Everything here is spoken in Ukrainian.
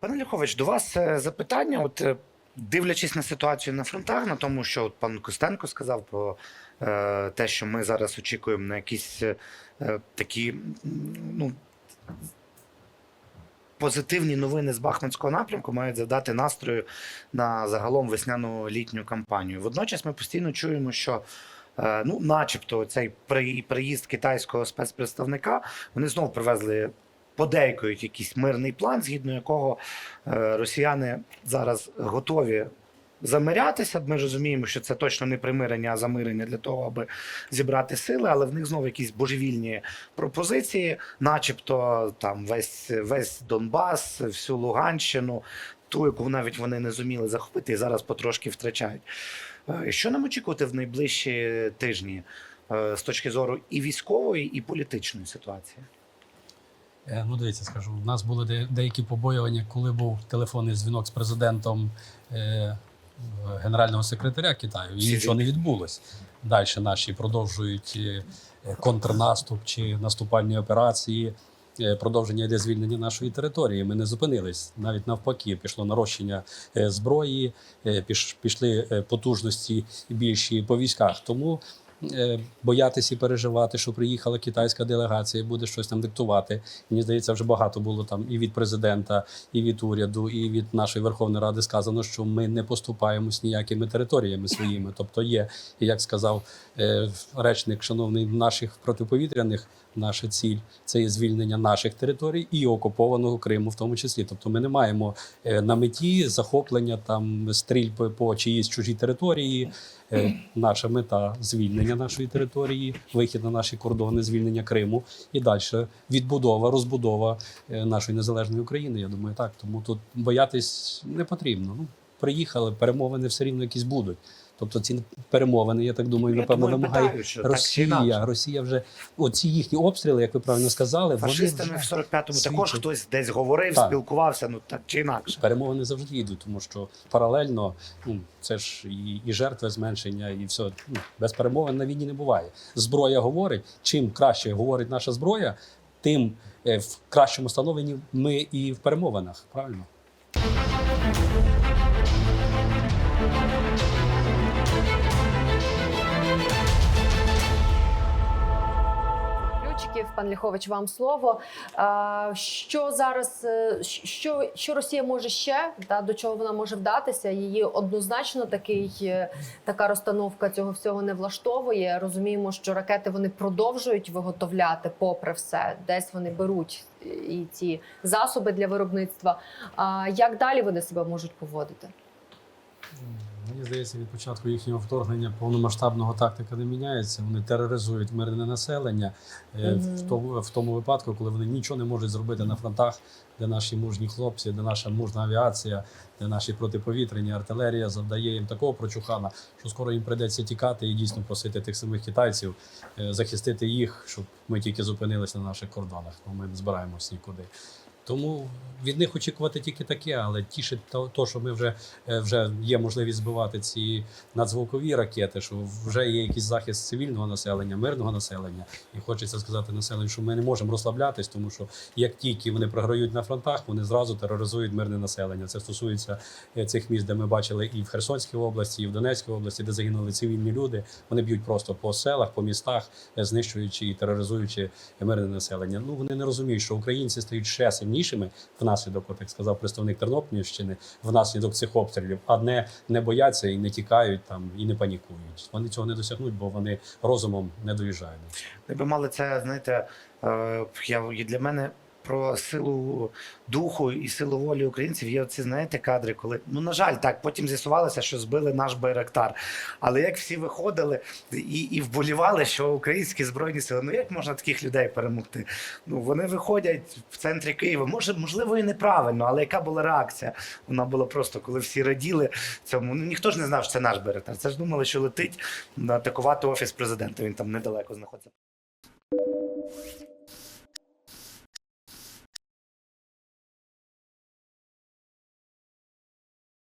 Пане Ляхович, до вас е, запитання. От е, дивлячись на ситуацію на фронтах, на тому, що от пан Костенко сказав про е, те, що ми зараз очікуємо на якісь е, такі ну, позитивні новини з Бахмутського напрямку мають завдати настрою на загалом весняну літню кампанію. Водночас ми постійно чуємо, що. е, Ну, начебто, цей приїзд китайського спецпредставника вони знову привезли подейкують якийсь мирний план, згідно якого е, росіяни зараз готові замирятися. Ми розуміємо, що це точно не примирення, а замирення для того, аби зібрати сили, але в них знову якісь божевільні пропозиції, начебто там весь, весь Донбас, всю Луганщину, ту, яку навіть вони не зуміли захопити і зараз потрошки втрачають. Е, Що нам очікувати в найближчі тижні е, з точки зору і військової, і політичної ситуації? Е, Ну, дивіться, скажу, у нас були де- деякі побоювання, коли був телефонний дзвінок з президентом е, генерального секретаря Китаю, і нічого не відбулося. Далі наші продовжують е, контрнаступ чи наступальні операції. Е, Продовження йде звільнення нашої території. Ми не зупинились. Навіть навпаки, пішло нарощення зброї, пішли потужності більші по військах. Тому боятися і переживати, що приїхала китайська делегація, і буде щось там диктувати. Мені здається, вже багато було там і від президента, і від уряду, і від нашої Верховної Ради сказано, що ми не поступаємось ніякими територіями своїми. Тобто є, як сказав е, речник, шановний наших протиповітряних. Наша ціль це є звільнення наших територій і окупованого Криму, в тому числі. Тобто, ми не маємо е, на меті захоплення там стрільби по чиїсь чужій території. Е, Наша мета звільнення нашої території, вихід на наші кордони, звільнення Криму і далі відбудова, розбудова е, нашої незалежної України. Я думаю, так. Тому тут боятись не потрібно. Ну, приїхали, перемовини все рівно якісь будуть. Тобто ці перемовини, я так думаю, Я напевно, вимагає. Росія. Росія вже оці їхні обстріли, як ви правильно сказали, вони Фашистами в 45-му також хтось десь говорив, Так. спілкувався, ну так чи інакше. перемовини завжди йдуть, тому що паралельно ну це ж і, і жертви зменшення, і все ну, без перемовин на війні не буває. Зброя говорить. Чим краще говорить наша зброя, тим е, в кращому становленні ми і в перемовинах. Правильно. Пан Ліхович, вам слово. Що зараз, е, що, що Росія може ще, та, до чого вона може вдатися? Її однозначно такий, е, така розстановка цього всього не влаштовує. Розуміємо, що ракети вони продовжують виготовляти, попри все. Десь вони беруть і ці засоби для виробництва. А як далі вони себе можуть поводити? Мені здається, від початку їхнього вторгнення повномасштабного тактика не міняється. Вони тероризують мирне населення в, тому, в тому випадку, коли вони нічого не можуть зробити на фронтах, де наші мужні хлопці, де наша мужна авіація, де наші протиповітряні артилерія завдає їм такого прочухана, що скоро їм прийдеться тікати і дійсно просити тих самих китайців е, захистити їх, щоб ми тільки зупинилися на наших кордонах. Ну, ми не збираємось нікуди. Тому від них очікувати тільки таке, але тішить то, що ми вже, е, вже є можливість збивати ці надзвукові ракети, що вже є якийсь захист цивільного населення, мирного населення. І хочеться сказати населенню, що ми не можемо розслаблятись, тому що як тільки вони програють на фронтах, вони зразу тероризують мирне населення. Це стосується е, цих міст, де ми бачили і в Херсонській області, і в Донецькій області, де загинули цивільні люди. Вони б'ють просто по селах, по містах, е, знищуючи і тероризуючи мирне населення. Ну вони не розуміють, що українці стають ще сильнішими внаслідок, от як сказав представник Тернопільщини, внаслідок цих обстрілів, а не, не бояться і не тікають там і не панікують. Вони цього не досягнуть, бо вони розумом не доїжджають. Ви мали це, знаєте, е, я, для мене про силу духу і силу волі українців є оці, знаєте, кадри, коли, ну, на жаль, так, потім з'ясувалося, що збили наш Байрактар. Але як всі виходили і, і вболівали, що українські збройні сили, ну як можна таких людей перемогти? Ну, вони виходять в центрі Києва. Може, можливо, і неправильно, але яка була реакція? Вона була просто, коли всі раділи цьому. Ну, ніхто ж не знав, що це наш Байрактар. Це ж думали, що летить атакувати офіс президента. Він там недалеко знаходиться.